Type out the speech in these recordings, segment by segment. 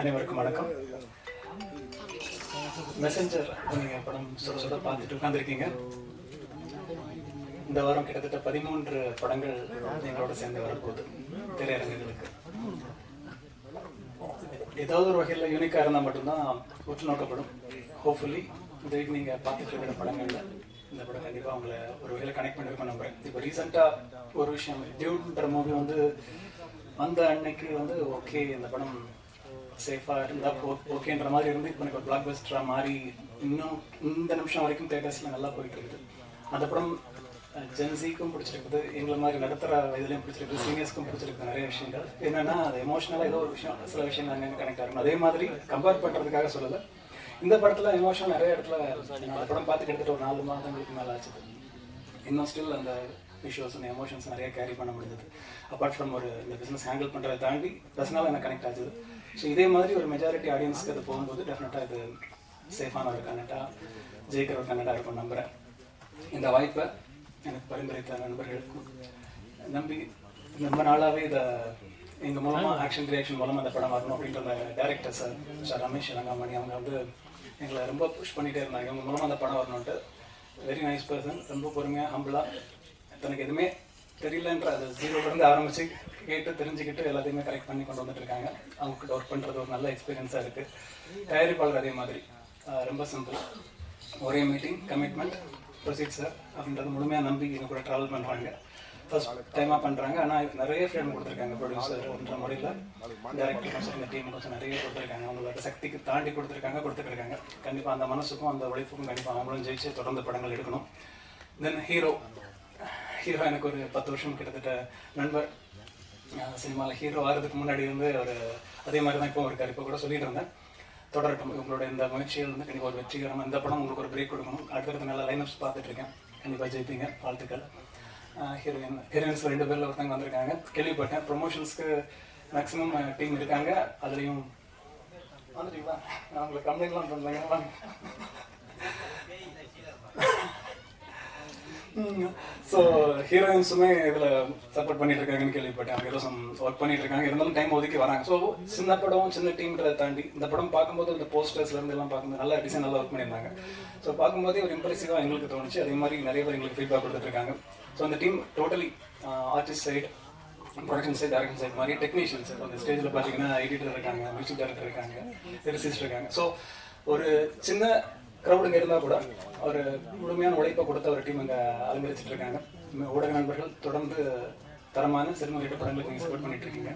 அனைவருக்கும் வணக்கம். மெசஞ்சர் நீங்கள் படம் சுட சுட பார்த்துட்டு உட்காந்துருக்கீங்க இந்த வாரம் கிட்டத்தட்ட பதிமூன்று படங்கள் எங்களோட சேர்ந்து வரப்போகுது திரையரங்குகளுக்கு. ஏதாவது ஒரு வகையில் யூனிக்காக இருந்தால் மட்டும்தான் உற்று நோக்கப்படும் ஹோப்ஃபுல்லி இந்த வீக் நீங்கள் பார்த்துட்டு இருக்கிற படங்களில் இந்த படம் கண்டிப்பாக உங்களை ஒரு வகையில் கனெக்ட் பண்ணிருக்கோம் நம்புறேன். இப்போ ரீசெண்டாக ஒரு விஷயம் டியூன்ற மூவி வந்து வந்த அன்னைக்கு வந்து ஓகே இந்த படம் சேஃபாக இருந்தால் போ ஓகேன்ற மாதிரி இருந்து இப்போ எனக்கு ஒரு பிளாக் பஸ்டராக மாறி இன்னும் இந்த நிமிஷம் வரைக்கும் தேட்டர்ஸில் நல்லா போயிட்டு இருக்குது அந்த படம் ஜென்சிக்கும் பிடிச்சிருக்குது எங்களை மாதிரி நடுத்தர இதுலையும் பிடிச்சிருக்குது சீனியர்ஸ்க்கும் பிடிச்சிருக்கு நிறைய விஷயங்கள். என்னென்னா அது எமோஷனலாக ஏதோ ஒரு விஷயம் சில விஷயங்கள் அங்கே கனெக்ட் ஆகும் அதே மாதிரி கம்பேர் பண்ணுறதுக்காக சொல்லலை. இந்த படத்தில் எமோஷன் நிறைய இடத்துல அந்த படம் பார்த்து கிட்டத்தட்ட ஒரு நாலு மாதங்களுக்கு மேலே ஆச்சு இன்னும் ஸ்டில் அந்த விஷுவல்ஸ் அந்த எமோஷன்ஸ் நிறைய கேரி பண்ண முடிஞ்சது. அப்பார்ட் ஃப்ரம் ஒரு இந்த பிஸ்னஸ் ஹேண்டில் பண்ணுறதை தாண்டி பர்சனலாக எனக்கு கனெக்ட் ஆகுது ஸோ இதே மாதிரி ஒரு மெஜாரிட்டி ஆடியன்ஸ்க்கு அது போகும்போது டெஃபினட்டாக இது சேஃபான ஒரு கன்னட்டாக ஜெயிக்கிற ஒரு கன்னடாக இருக்கும் நம்புகிறேன் இந்த வாய்ப்பை எனக்கு பரிந்துரைத்த நண்பர்களுக்கும் நம்பி ரொம்ப நாளாகவே இதை எங்கள் மூலமாக ஆக்ஷன் கிரியேஷன் மூலமாக அந்த படம் வரணும் அப்படின்ற director sir sir Ramesh Rangamani அவங்க வந்து எங்களை ரொம்ப புஷ் பண்ணிகிட்டே இருந்தாங்க. இவங்க மூலமாக அந்த படம் வரணுன்ட்டு வெரி நைஸ் பர்சன் ரொம்ப பொறுமையாக ஹம்பிளாக தனக்கு எதுவுமே தெரியலன்ற அது ஜீரோலேருந்து ஆரம்பித்து கேட்டு தெரிஞ்சுக்கிட்டு எல்லாத்தையுமே கரெக்ட் பண்ணி கொண்டு வந்துட்டு இருக்காங்க. அவங்களுக்கு ஒர்க் பண்ணுறது ஒரு நல்ல எக்ஸ்பீரியன்ஸாக இருக்குது தயாரிப்பாளர் அதே மாதிரி. ரொம்ப சிம்பிள் ஒரே மீட்டிங் கமிட்மெண்ட் ப்ரொசீட் சார் அப்படின்றது முழுமையாக நம்பி எங்க கூட ட்ராவல் பண்ணுறாங்க ஃபர்ஸ்ட் டைமாக பண்ணுறாங்க ஆனால் நிறைய ஃப்ரீடம் கொடுத்துருக்காங்க ப்ரொடியூசர்ன்ற முறையில். டேரக்டர் இந்த டீம் கொஞ்சம் நிறைய கொடுத்துருக்காங்க. அவங்களோட சக்திக்கு தாண்டி கொடுத்துருக்காங்க கொடுத்துருக்காங்க கண்டிப்பாக அந்த மனசுக்கும் அந்த உழைப்புக்கும் கண்டிப்பாக அவங்களும் ஜெயிச்சு தொடர்ந்து படங்கள் எடுக்கணும். தென் ஹீரோ ஹீரோ எனக்கு ஒரு பத்து வருஷம் கிட்டத்தட்ட நண்பர். சினிமாவில் ஹீரோ ஆகிறதுக்கு முன்னாடி வந்து அவர் அதே மாதிரி தான் இப்போ இருக்கார். இப்போ கூட சொல்லிட்டு இருந்தேன். தொடரட்டும். உங்களோட இந்த முயற்சிகள் வந்து கண்டிப்பாக ஒரு வெற்றிகரமாக இந்த படம் உங்களுக்கு ஒரு பிரேக் கொடுக்கணும். அடுத்தடுத்த நல்ல லைனப்ஸ் பார்த்துட்டு இருக்கேன் கண்டிப்பாக ஜெயிப்பீங்க. வாழ்த்துக்கள். ஹீரோயின் ஹீரோயின்ஸ் ரெண்டு பேரில் ஒருத்தவங்க வந்திருக்காங்க. கேள்விப்பட்டேன். ப்ரொமோஷன்ஸ்க்கு மேக்ஸிமம் டீம் இருக்காங்க. அதுலேயும் வந்துட்டீங்களா? நான் உங்களுக்கு கம்ப்ளைண்ட்லாம் பண்ணுறேன் ஸோ ஹீரோயின்ஸுமே இதில் சப்போர்ட் பண்ணிட்டு இருக்காங்கன்னு கேள்விப்பட்டேன். அவங்க ஏதோ சம் ஒர்க் பண்ணிட்டு இருக்காங்க இருந்தாலும் டைம் ஒதுக்கி வராங்க. ஸோ சின்ன படம் சின்ன டீம்ன்றதை தாண்டி இந்த படம் பார்க்கும்போது இந்த போஸ்டர்ஸ்ல இருந்து எல்லாம் பார்க்கும்போது நல்லா டிசைன் நல்லா ஒர்க் பண்ணியிருந்தாங்க. ஸோ பார்க்கும்போதே ஒரு இம்ப்ரெசிவாக எங்களுக்கு தோணுச்சு. அதே மாதிரி நிறைய பேர் எங்களுக்கு ஃபீட்பேக் கொடுத்துட்டு இருக்காங்க ஸோ அந்த team totally artist side production side direction side மாதிரி டெக்னீஷியன்ஸ் அந்த ஸ்டேஜில் பார்த்தீங்கன்னா எடிட்டர் இருக்காங்க மியூசிக் டைரக்டர் இருக்காங்க லிரிசிஸ்ட் இருக்காங்க. ஸோ ஒரு சின்ன க்ரௌடுங்க இருந்தால் கூட அவர் முழுமையான உழைப்பை கொடுத்த ஒரு டீம் அங்கே அலங்கரிச்சிட்டு இருக்காங்க. ஊடக நண்பர்கள் தொடர்ந்து தரமான சிறும உள்ளிட்ட படங்களுக்கு நீங்கள் சப்போர்ட் பண்ணிட்டு இருக்கீங்க.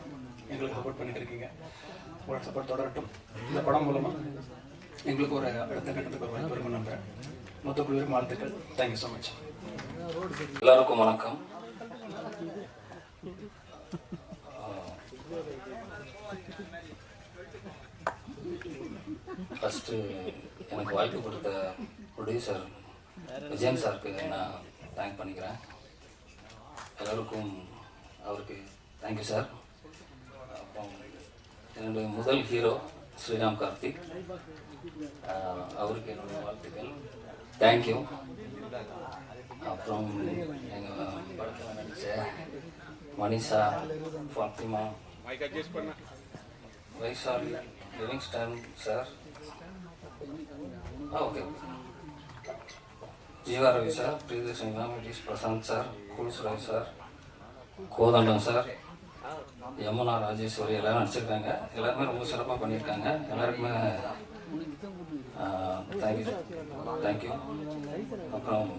எங்களுக்கு சப்போர்ட் பண்ணிட்டு இருக்கீங்க. உங்களோட சப்போர்ட் தொடரட்டும். இந்த படம் மூலமாக எங்களுக்கு ஒரு அடுத்த கட்டத்துக்கு ஒரு வாய்ப்பு இருக்கும் நம்புறேன். மொத்த குழுவிற்கும் வாழ்த்துக்கள். தேங்க்யூ ஸோ மச் எல்லாருக்கும் வணக்கம். ஃபஸ்ட்டு எனக்கு வாய்ப்பு கொடுத்த ப்ரொடியூசர் விஜயன் சாருக்கு நான் தேங்க் பண்ணிக்கிறேன். எல்லாருக்கும் அவருக்கு தேங்க்யூ சார் அப்புறம் என்னுடைய முதல் ஹீரோ ஸ்ரீராம் கார்த்திக். அவருக்கு என்னுடைய வாழ்த்துக்கள். தேங்க்யூ அப்புறம் எங்கள் படத்தில் நடித்த மனிஷா ஃபாத்திமா வைசாலி லிவிங்ஸ்டன் சார் ஆ okay Jeeva Ravi sir Priyadarshini ma'am Prashanth sir cools Ravi sir Kothandam sir Yamuna Rajeswari எல்லாரும் நடிச்சிருக்காங்க. எல்லாருமே ரொம்ப சிறப்பாக பண்ணியிருக்காங்க. எல்லாருக்குமே தேங்க்யூ தேங்க்யூ அப்புறம்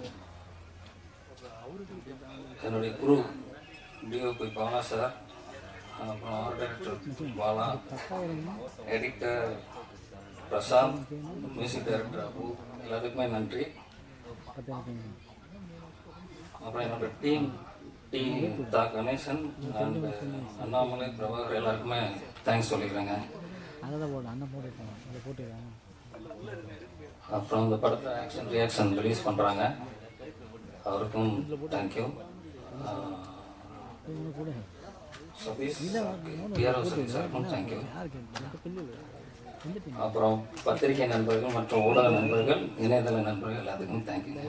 என்னுடைய குரு டிஓபி பாலா சார் அப்புறம் art director Bala editor Prashanth music director Abu எல்லாத்துக்குமே நன்றி அப்புறம் என்னோட டீம் டி தா கணேசன் அண்ட் அண்ணாமலை பிரபாகர் எல்லாருக்குமே தேங்க்ஸ் சொல்லிக்கிறேங்க அப்புறம் இந்த படத்தை ஆக்ஷன் ரியாக்ஷன் ரிலீஸ் பண்ணுறாங்க அவருக்கும் தேங்க்யூ அப்புறம் பத்திரிகை நண்பர்கள் மற்றும் ஊடக நண்பர்கள் இணையதள நண்பர்கள் எல்லாத்துக்கும் தேங்க்யூங்க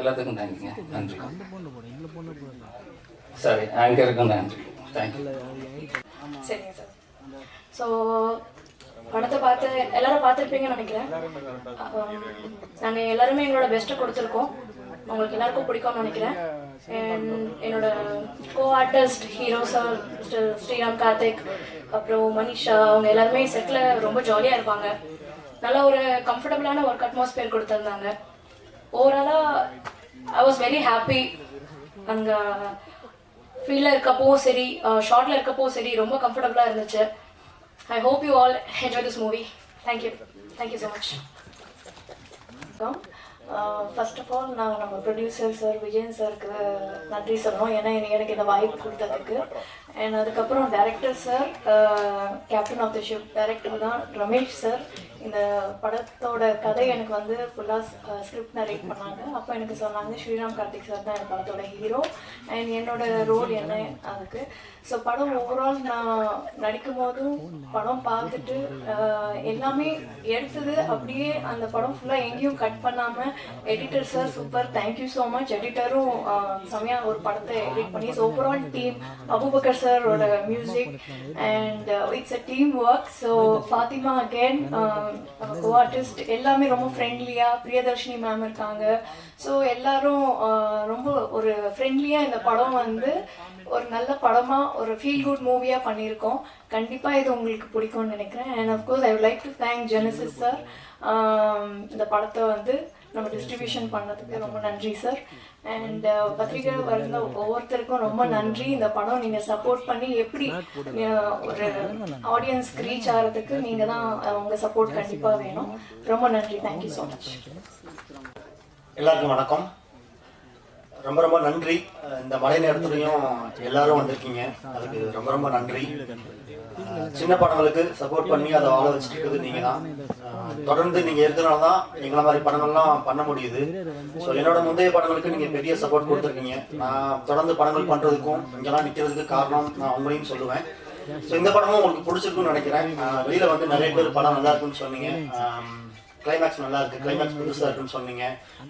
எல்லாத்துக்கும் தேங்க்யூங்க. நன்றி. சரி ஆங்கருக்கும் நன்றி. தேங்க்யூ. சரிங்க சார். ஸோ படத்தை பார்த்து எல்லாரும் பார்த்துருப்பீங்கன்னு நினைக்கிறேன். நாங்கள் எல்லாருமே எங்களோட பெஸ்ட்டை கொடுத்துருக்கோம். உங்களுக்கு எல்லாருக்கும் பிடிக்கும்னு நினைக்கிறேன். And என்னோட co artist hero sir mister Sriram Karthik அப்புறம் மனிஷா அவங்க எல்லாருமே செட்டில் ரொம்ப ஜாலியாக இருப்பாங்க. நல்ல ஒரு கம்ஃபர்டபுளான ஒர்க் அட்மாஸ்பியர் கொடுத்துருந்தாங்க. ஓவராலாக ஐ வாஸ் வெரி ஹாப்பி அங்கே ஃபீல்டில் இருக்கப்போ சரி ஷார்ட்டில் இருக்கப்போ சரி ரொம்ப கம்ஃபர்டபுளாக இருந்துச்சு. I hope you all enjoy this movie thank you thank you so much first of all நான் நம்ம ப்ரொடியூசர் சார் விஜயன் சாருக்கு நன்றி சொல்லணும். ஏன்னா எனக்கு எனக்கு இந்த வாய்ப்பு கொடுத்ததுக்கு. அண்ட் அதுக்கப்புறம் director sir captain of the ship director தான் ரமேஷ் சார் இந்த படத்தோட கதை எனக்கு வந்து ஃபுல்லாக ஸ்கிரிப்ட் நரேட் பண்ணாங்க. அப்போ எனக்கு சொன்னாங்க ஸ்ரீராம் கார்த்திக் சார் தான் என் படத்தோட ஹீரோ அண்ட் என்னோட ரோல் என்ன அதுக்கு? ஸோ படம் ஓவரால் நான் நடிக்கும் போதும் படம் பார்த்துட்டு uh, எல்லாமே எடுத்தது. அப்படியே அந்த படம் ஃபுல்லாக எங்கேயும் கட் பண்ணாமல் editor sir super thank you so much எடிட்டரும் செம்மையாக ஒரு படத்தை எடிட் பண்ணி ஸோ ஓவரால் டீம் அபுபக்கர் சாரோட music and it's a team work so Fathima again co artist எல்லாமே ரொம்ப ஃப்ரெண்ட்லியாக பிரியதர்ஷினி மேம் இருக்காங்க. ஸோ எல்லாரும் ஆஹ், ரொம்ப ஒரு ஃப்ரெண்ட்லியாக இந்த படம் வந்து ஒரு நல்ல படமாக ஒரு ஃபீல் குட் மூவியாக பண்ணியிருக்கோம். கண்டிப்பாக இது உங்களுக்கு பிடிக்கும்னு நினைக்கிறேன். And of course I would like to thank Genesis sir இந்த படத்தை வந்து நம்ம டிஸ்ட்ரிபியூஷன் பண்ணதுக்கு ரொம்ப நன்றி சார் அண்ட் uh, பத்திரிகை வருந்த ஒவ்வொருத்தருக்கும் ரொம்ப நன்றி. இந்த படம் நீங்கள் சப்போர்ட் பண்ணி எப்படி ஒரு ஆடியன்ஸ்க்கு ரீச் ஆகிறதுக்கு நீங்கள் தான் உங்க சப்போர்ட் கண்டிப்பாக வேணும். ரொம்ப நன்றி. தேங்க்யூ ஸோ மச் எல்லாருக்கும் வணக்கம். ரொம்ப ரொம்ப நன்றி. இந்த மழை நேரத்துலையும் எல்லாரும் வந்திருக்கீங்க. அதுக்கு ரொம்ப ரொம்ப நன்றி. சின்ன படங்களுக்கு சப்போர்ட் பண்ணி அதை வாழ வச்சுட்டு இருக்குது நீங்க தான் தொடர்ந்து நீங்க இருக்கிறனால தான் எங்களை மாதிரி படங்கள்லாம் பண்ண முடியுது. ஸோ என்னோட முந்தைய படங்களுக்கு நீங்க பெரிய சப்போர்ட் கொடுத்துருக்கீங்க. நான் தொடர்ந்து படங்கள் பண்றதுக்கும் இங்கெல்லாம் நிற்கிறதுக்கு காரணம் நான் உங்களையும் சொல்லுவேன். ஸோ இந்த படமும் உங்களுக்கு பிடிச்சிருக்குன்னு நினைக்கிறேன். வெளியில வந்து நிறைய பேர் படம் நல்லா இருக்குன்னு சொன்னீங்க. கிளைமேக்ஸ் நல்லா இருக்கு. கிளைமேக்ஸ் புதுசா இருக்குன்னு சொன்னீங்க.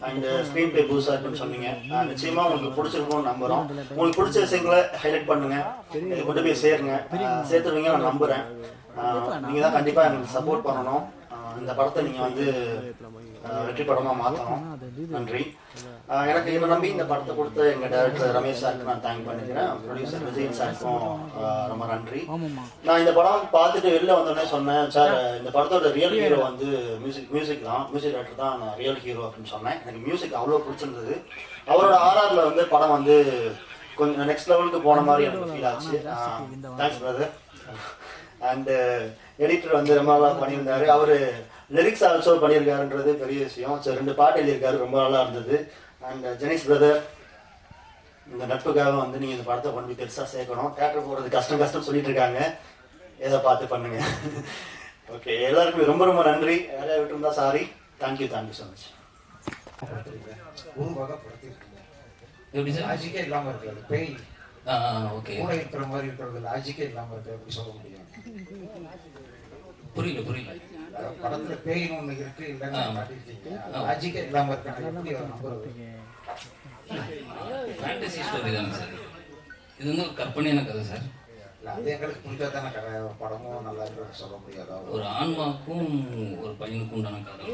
அண்ட் ஸ்க்ரீன் பிளே புதுசா இருக்குன்னு சொன்னீங்க. நிச்சயமா உங்களுக்கு பிடிச்சிருக்கும்னு நம்புறோம். உங்களுக்கு பிடிச்ச விஷயங்களை ஹைலைட் பண்ணுங்க. இதை கொண்டு போய் சேருங்க. சேர்த்துருவீங்க நான் நம்புறேன். நீங்க தான் கண்டிப்பா எங்களுக்கு சப்போர்ட் பண்ணணும். இந்த படத்தை நீங்க வந்து வெற்றி படமா மாத்தணும். நன்றி. எனக்கு இதை நம்பி இந்த படத்தை கொடுத்த எங்க டைரக்டர் ரமேஷ் சாருக்கு நான் தேங்க் பண்ணிக்கிறேன். ப்ரொடியூசர் விஜயன் சாருக்கும் ரொம்ப நன்றி. நான் இந்த படம் பார்த்துட்டு வெளில வந்தோடனே சொன்னேன் சார் இந்த படத்தோட ரியல் ஹீரோ வந்து மியூசிக் மியூசிக் தான். மியூசிக் டைரக்டர் தான் நான் ரியல் ஹீரோ அப்படின்னு சொன்னேன். எனக்கு மியூசிக் அவ்வளோ பிடிச்சிருந்தது. அவரோட ஆர்ஆர்ல வந்து படம் வந்து கொஞ்சம் நெக்ஸ்ட் லெவலுக்கு போன மாதிரி எனக்கு ஃபீல் ஆச்சு. தேங்க்ஸ் பிரதர் அண்ட் எடிட்டர் வந்து ரொம்ப நல்லா பண்ணியிருந்தாரு. அவரு லிரிக்ஸ் ஆல்சோ பண்ணியிருக்காருன்றது பெரிய விஷயம். ஸோ ரெண்டு பாட்டு எழுதியிருக்காரு ரொம்ப நல்லா இருந்தது. அண்ட் ஜெனிஸ் பிரதர் இந்த நட்புக்காக வந்து நீங்க இந்த படத்தை கொண்டு போய் பெருசா சேர்க்கணும். தேட்டர் போறது கஷ்டம் கஷ்டம் சொல்லிட்டு இருக்காங்க. ஏதோ பார்த்து பண்ணுங்க? ஓகே எல்லாருக்குமே ரொம்ப ரொம்ப நன்றி. வேலையை விட்டுருந்தா sorry thank you thank you so much எப்படி சார்? லாஜிக்கே இல்லாம இருக்கு அது பேய் ஆ ஓகே கூட இருக்கிற மாதிரி இருக்கிறது லாஜிக்கே இல்லாம இருக்கு எப்படி சொல்ல முடியும்? புரியல புரியல. படத்துல பேய்னு ஒண்ணு இருக்கு இல்லைன்னு காட்டியிருக்கீங்க லாஜிக்கே இல்லாம இருக்கு எப்படி அதை நம்புறது ஃபேண்டசி ஸ்டோரி தானே சார்? இது வந்து ஒரு கற்பனையான கதை சார். அது எங்களுக்கு புரிஞ்சா தானே கதை படமும் நல்லா இருக்கிறது சொல்ல முடியாது? ஒரு ஆன்மாக்கும் ஒரு பையனுக்கும் உண்டான கதை.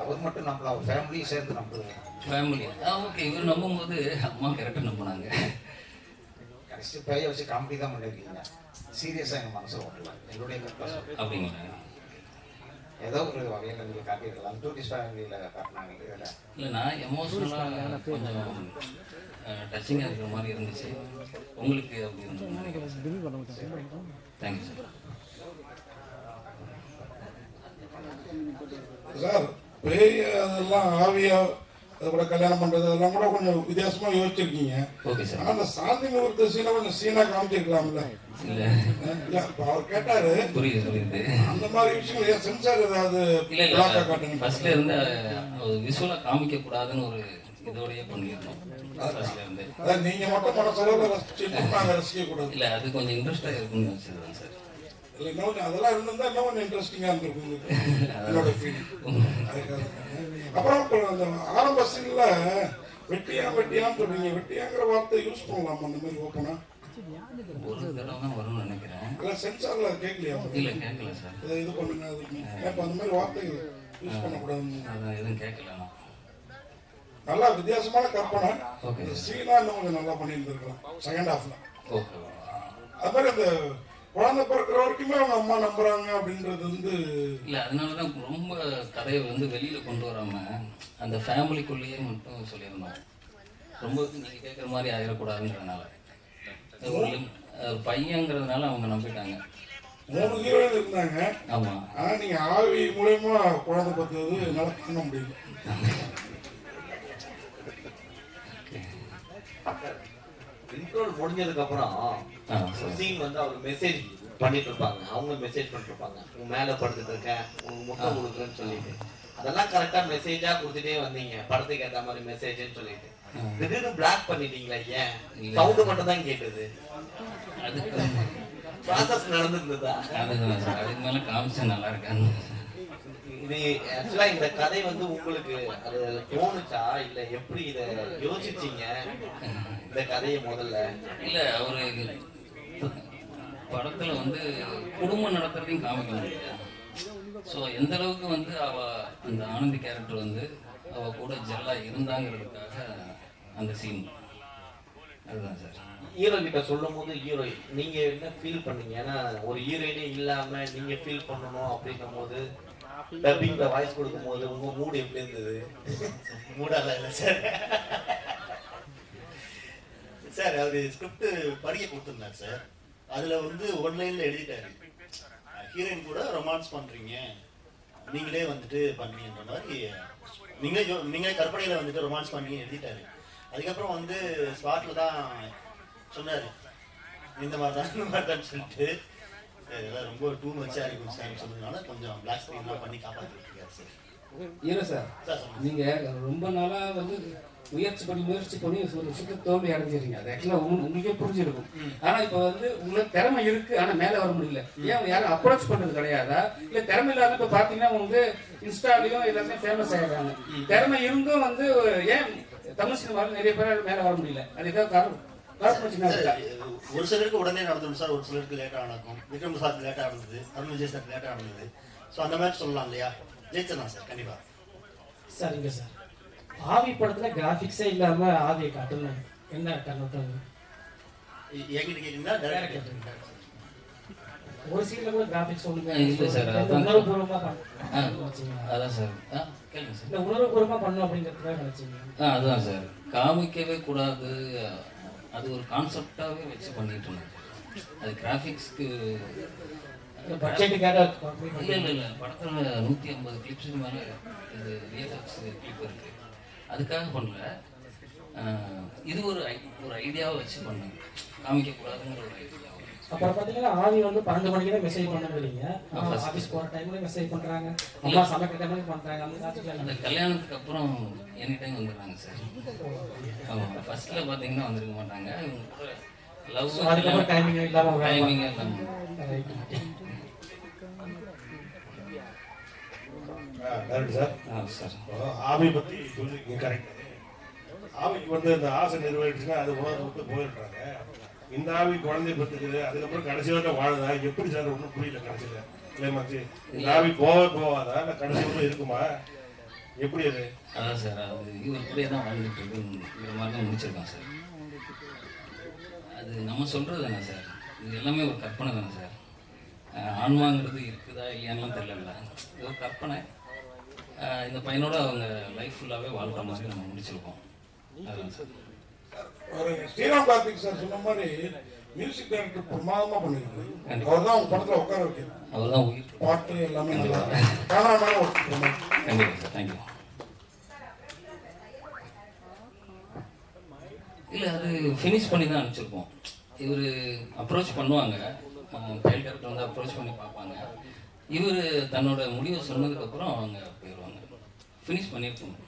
அவர் மட்டும் நம்மள ஃபேமிலியும் சேர்த்து நம்புறது ஃபேமிலி ஓகே இவர் நம்பும்போது அம்மா கரெக்டாக நம்பினாங்க. கடைசி பேயை வச்சு காமெடி தான் பண்ணிருக்கீங்க. சீரியஸா எங்க மனசுல ஓட்டல. எங்களுடைய அப்படிங்களா? ஏதோ ஒரு வகையில நீங்க காட்டியிருக்கலாம். டூரிஸ்ட் ஃபேமிலியில காட்டினாங்க இதுல இல்லை நான் எமோஷ்னலாக கொஞ்சம் டச்சிங்காக இருக்கிற மாதிரி இருந்துச்சு. உங்களுக்கு அப்படி மாட்டேன் தேங்க்யூ சார். சார் பேய் அதெல்லாம் ஆவியா அது கூட கல்யாணம் பண்றது அதெல்லாம் கூட கொஞ்சம் வித்தியாசமா யோசிச்சிருக்கீங்க. Okay sir. ஆனா அந்த சாந்தி முகூர்த்த சீனை கொஞ்சம் சீனா காமிச்சிருக்கலாம்ல. இல்லை. இப்ப அவர் கேட்டாரு புரியுது புரியுது. அந்த மாதிரி விஷயங்கள் ஏன் சென்சார் ஏதாவது இல்லை இல்லை. காட்டுங்க ஃபர்ஸ்ட்ல இருந்து விஷுவலாக காமிக்க கூடாதுன்னு ஒரு இதோடயே பண்ணியிருந்தோம். ஃபர்ஸ்ட்ல இருந்து. நீங்க மட்டும் மனசளவுல ரசிச்சு நாங்க ரசிக்க கூடாது இல்லை அது கொஞ்சம் இன்ட்ரெஸ்டாக இருக்குன்னு நினச்சிருந்தேன் சார். இல்ல கொஞ்சம் அதெல்லாம் இருந்திருந்தா இன்னும் கொஞ்சம் இன்ட்ரெஸ்டிங்கா இருந்திருக்கும் என்னோட ஃபீலிங் அப்புறம் இப்போ அந்த ஆரம்ப சீன்ல வெட்டியா வெட்டியான்னு சொல்றீங்க. வெட்டியாங்கிற வார்த்தை யூஸ் பண்ணலாமா? அந்த மாதிரி ஓப்பனா ஒரு தடவை தான் வரும்னு நினைக்கிறேன். இல்லை சென்சார்ல கேட்கலையா இல்லை கேட்கல சார். இதை இது பண்ணுங்க அது. இப்போ அந்த மாதிரி வார்த்தைகள் யூஸ் பண்ணக்கூடாதுன்னு? அதான் எதுவும் கேட்கல நல்லா வித்தியாசமான கற்பனை. சீனா இன்னும் கொஞ்சம் நல்லா பண்ணியிருந்திருக்கலாம். செகண்ட் ஹாஃப்ல அது மாதிரி அந்த குழந்தை பிறக்கிற வரைக்குமே அவங்க அம்மா நம்புறாங்க அப்படின்றது வந்து இல்லை அதனால தான் ரொம்ப கதையை வந்து வெளியில் கொண்டு வராமல் அந்த ஃபேமிலிக்குள்ளேயே மட்டும் சொல்லியிருந்தோம். ரொம்ப நீங்கள் கேட்குற மாதிரி ஆகிடக்கூடாதுன்றதுனால ஒரு பையங்கிறதுனால அவங்க நம்பிட்டாங்க. மூணு ஹீரோயின் இருந்தாங்க. ஆமாம் ஆனா நீங்க ஆவி மூலயமா குழந்தை பார்த்தது என்னால காண முடியல. இன்ட்ரோல் முடிஞ்சதுக்கு அப்புறம் சீன் வந்து அவர் மெசேஜ் பண்ணிட்டு இருப்பாங்க அவங்க மெசேஜ் பண்ணிட்டு இருப்பாங்க உன் மேல படுத்துட்டு இருக்கேன் உனக்கு முட்டை கொடுக்குறேன்னு சொல்லிட்டு. அதெல்லாம் கரெக்டா மெசேஜா கொடுத்துட்டே வந்தீங்க. படத்துக்கு ஏத்த மாதிரி மெசேஜ்னு சொல்லிட்டு. திடீர்னு பிளாக் பண்ணிட்டீங்களா ஏன்? சவுண்ட் மட்டும் தான் கேட்டது. ப்ராசஸ் நடந்திருந்ததா? அதுக்கு மேலே காமிச்சா நல்லா இருக்கான்னு. இது ஆக்சுவலா இந்த கதை வந்து உங்களுக்கு அது தோணுச்சா? இல்ல எப்படி இத யோசிச்சீங்க? இந்த கதையை முதல்ல. இல்லை அவரு படத்தில் வந்து குடும்பம் நடத்துறதையும் காமிக்க முடியல. ஸோ எந்த அளவுக்கு வந்து அவ அந்த ஆனந்தி கேரக்டர் வந்து அவ கூட ஜெல்லா இருந்தாங்கிறதுக்காக அந்த சீன் அதுதான் சார். ஹீரோ கிட்ட சொல்லும் போது ஹீரோ நீங்க என்ன ஃபீல் பண்ணீங்க? ஏன்னா ஒரு ஹீரோயினே இல்லாம நீங்க ஃபீல் பண்ணணும் அப்படின்னும் போது டப்பிங்ல வாய்ஸ் கொடுக்கும் போது உங்க மூடு எப்படி இருந்தது? மூடால இல்லை சார் சார் அவர் ஸ்கிரிப்ட் படிக்க கொடுத்துருந்தார் சார் அதுல வந்து ஒன்லைன்ல எழுதிட்டாரு. ஹீரோயின் கூட ரொமான்ஸ் பண்றீங்க. நீங்களே வந்துட்டு பண்ணீங்கன்ற மாதிரி நீங்களே நீங்களே கற்பனையில வந்துட்டு ரொமான்ஸ் பண்ணி எழுதிட்டாரு. அதுக்கப்புறம் வந்து ஸ்பாட்ல தான் சொன்னாரு. இந்த மாதிரி தான் இந்த மாதிரி தான் சொல்லிட்டு. இதெல்லாம் ரொம்ப டூ மச்சா இருக்கும் சார் சொன்னதுனால கொஞ்சம் பிளாக் ஸ்க்ரீன்லாம் பண்ணி காப்பாற்றிட்டு இருக்காரு சார் சார் நீங்க ரொம்ப நாளாக வந்து முயற்சி பண்ணி முயற்சி பண்ணி ஒரு விஷயத்தை தோல்வி அடைஞ்சிருங்க அது ஆக்சுவலாக உங்களுக்கே புரிஞ்சிருக்கும். ஆனால் இப்போ வந்து உங்களுக்கு திறமை இருக்கு ஆனால் மேலே வர முடியல. ஏன் யாரும் அப்ரோச் பண்ணுறது கிடையாதா? இல்லை திறமை இல்லாத இப்போ பார்த்தீங்கன்னா வந்து இன்ஸ்டாலையும் எல்லாமே ஃபேமஸ் ஆகிடுறாங்க திறமை இருந்தும் வந்து ஏன் தமிழ் சினிமாவில் நிறைய பேர் மேலே வர முடியல? அது ஏதாவது காரணம்? ஒரு சிலருக்கு உடனே நடந்துடும் சார் ஒரு சிலருக்கு லேட்டாக நடக்கும். விக்ரம் சார் லேட்டாக நடந்தது அருண் விஜய் சார் லேட்டாக நடந்தது. ஸோ அந்த மாதிரி சொல்லலாம் இல்லையா? ஜெயிச்சிடலாம் சார் கண்டிப்பா. சரிங்க சார். ஆவி படத்துல கிராஃபிக்ஸே இல்லாம ஆவியை காட்டணும் என்ன கண்ணோட்டம் என்கிட்ட கேட்டீங்கன்னா டேரக்ட் கேட்டுருங்க ஒரு சீன்ல கூட கிராஃபிக்ஸ் ஒண்ணுமே இல்ல சார், அதான் உணர்வுபூர்வமா அதான் சார். ஆ கேளுங்க சார். இல்ல உணர்வுபூர்வமா பண்ணும் அப்படிங்கிறதுக்காக நினைச்சீங்க. ஆ அதுதான் சார். காமிக்கவே கூடாது. அது ஒரு கான்செப்டாகவே வச்சு பண்ணிட்டு இருந்தேன் அது கிராஃபிக்ஸ்க்கு இல்லை இல்லை இல்லை படத்தில் நூற்றி ஐம்பது கிளிப்ஸுக்கு மேலே இது விஎஃப்எக்ஸ் கிளிப் இருக்கு. அதுக்காக பண்ணல. இது ஒரு ஐ- ஒரு ஐடியாவை வச்சு பண்ணேன் காமிக்கக்கூடாதுங்கிற ஒரு ஐடியாவை அப்புறம் பாத்தீங்கன்னா ஆவி வந்து பன்னெண்டு மணிக்கு தான் மெசேஜ் பண்ணுறீங்க. ஆஃபீஸ் போற டைம்ல மெசேஜ் பண்றாங்க. அம்மா சமைக்கிற டைம்ல பண்றாங்க. அந்த கல்யாணத்துக்கு அப்புறம் எனி டைம் வந்துடுறாங்க சார். ஆமாம் ஃபர்ஸ்ட்டில் பார்த்தீங்கன்னா வந்திருக்க மாட்டாங்க. லவ் அதுக்கப்புறம் timing இல்லாம டைமிங். கரெக்ட் சார் ஆ சார். ஆவி பத்தி சொல்லிருக்கீங்க கரெக்ட் ஆவிக்கு வந்து இந்த ஆசை நிறைவேறிச்சுன்னா அது உணர்வு விட்டு போயிடுறாங்க. இந்த ஆவி குழந்தை பெற்றுக்குது அதுக்கப்புறம் கடைசி வரைக்கும் வாழுதா? எப்படி சார் ஒன்றும் புரியல கடைசியில? இல்லை மச்சி இந்த ஆவி போக போவாதா இல்லை கடைசி வரைக்கும் இருக்குமா? எப்படி அது? அதான் சார் அது இவர் கூடயே தான் வாழ்ந்துட்டு இந்த மாதிரி தான் முடிச்சிருக்கான் சார். அது நம்ம சொல்கிறது தானே சார்? இது எல்லாமே ஒரு கற்பனை தானே சார்? ஆன்மாங்கிறது இருக்குதா இல்லையான்லாம் தெரியல இது ஒரு கற்பனை. இந்த பையனோட அவங்க லைஃப் ஃபுல்லாகவே வாழ்கிற மாதிரி நம்ம முடிச்சிருக்கோம். அதான் சார். ஒரு ஸ்ரீராம் கார்த்திக் சார் சொன்ன மாதிரி மியூசிக் டைரக்டர் பிரமாதமா பண்ணிருக்காரு. அவர் தான் அவங்க படத்துல உட்கார வைக்கிறது. அவர் தான் பாட்டு எல்லாமே நல்லா காணாமல் ஒரு பிரமாதம். கண்டிப்பாக சார் தேங்க்யூ இல்லை அது ஃபினிஷ் பண்ணி தான் அனுப்பிச்சிருப்போம் இவர் அப்ரோச் பண்ணுவாங்க. டைல் டேரக்டர் வந்து அப்ரோச் பண்ணி பார்ப்பாங்க. இவர் தன்னோட முடிவை சொன்னதுக்கப்புறம் அவங்க போயிடுவாங்க. ஃபினிஷ் பண்ணியிருக்கோம்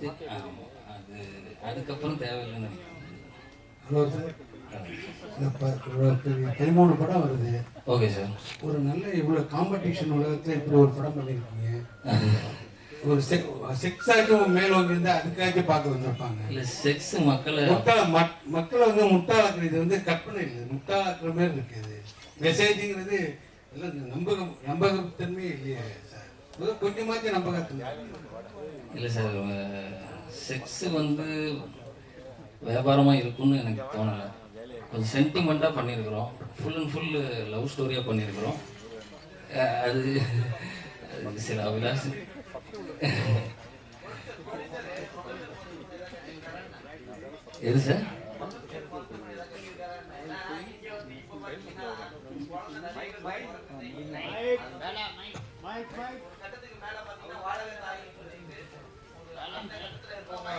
ஆமா, அது அதுக்கப்புறம் தேவையில்லைன்னு நினைக்கிறேன். பதிமூணு படம் வருது. Okay sir. ஒரு நல்ல இவ்வளோ காம்படிஷன் உலகத்தில் இப்படி ஒரு படம் பண்ணியிருக்கீங்க ஒரு செக்ஸ் ஆச்சும் மேலோங்கி இருந்தா அதுக்காச்சும் பார்க்க வந்திருப்பாங்க. இல்லை செக்ஸ் மக்களை முட்டா மக்- மக்களை வந்து முட்டாளாக்குறது வந்து கற்பனை இல்லை. முட்டாளாக்குற மாதிரி இருக்குது மெசேஜுங்கிறது எல்லாம் இந்த நம்பக நம்பகத்தன்மையே இல்லையே சார். கொஞ்சமாச்சும் நம்பகத்தன்மை. இல்லை சார் செக்ஸு வந்து வியாபாரமாக இருக்கும்னு எனக்கு தோணலை. கொஞ்சம் சென்டிமெண்ட்டாக பண்ணியிருக்கிறோம். ஃபுல் அண்ட் ஃபுல் லவ் ஸ்டோரியாக பண்ணியிருக்கிறோம். அது அது சில அபிலாஷ் எது சார்?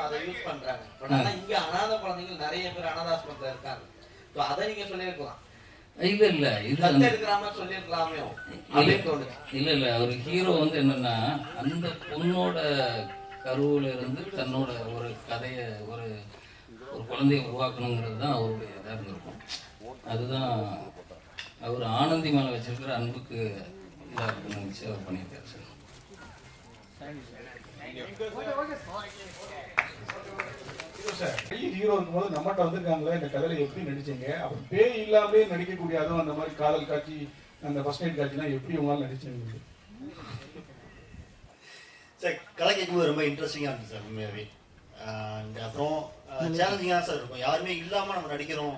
அதை யூஸ் பண்றாங்க. பட் ஆனா இங்க அனாதை குழந்தைகள் நிறைய பேர் அனாதாசிரமத்துல இருக்காங்க. So அதை நீங்க சொல்லியிருக்கலாம். இல்லை இல்லை. இது இல்ல. இல்ல இல்ல. ஒரு ஹீரோ வந்து என்னன்னா அந்த பொண்ணோட கருவுல இருந்து தன்னோட ஒரு கதையை ஒரு ஒரு குழந்தையை உருவாக்கணுங்கிறது தான் அவருடைய இதாக இருந்திருக்கும். அதுதான் அவர் ஆனந்தி மேல வச்சிருக்கிற அன்புக்கு இதாக இருக்குன்னு நினைச்சு அவர் பண்ணியிருக்காரு சார். ஹீரோ சார் பெரிய ஹீரோ இருக்கும்போது நம்மகிட்ட வந்திருக்காங்களே இந்த கதையில எப்படி நடிச்சீங்க? அப்புறம் பேய் இல்லாமலே நடிக்கக்கூடிய அதுவும் அந்த மாதிரி காதல் காட்சி அந்த ஃபர்ஸ்ட் நைட் காட்சிலாம் எப்படி உங்களால் நடிச்சீங்க சார் கதை கேட்கும்போது ரொம்ப இன்ட்ரெஸ்டிங்காக இருந்துச்சு சார் உண்மையாகவே அண்ட் அப்புறம் சேலஞ்சிங்காக சார் இருக்கும். யாருமே இல்லாமல் நம்ம நடிக்கிறோம்.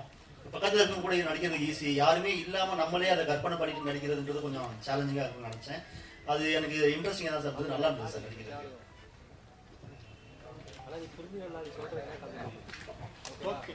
பக்கத்தில் இருக்கவங்க கூட நடிக்கிறது ஈஸி யாருமே இல்லாமல் நம்மளே அதை கற்பனை பண்ணிட்டு நடிக்கிறதுன்றது கொஞ்சம் சேலஞ்சிங்காக இருக்கும்னு நினச்சேன். அது எனக்கு இன்ட்ரெஸ்டிங்காக தான் சார் நல்லா இருந்தது சார் நடிக்கிறது ஓகே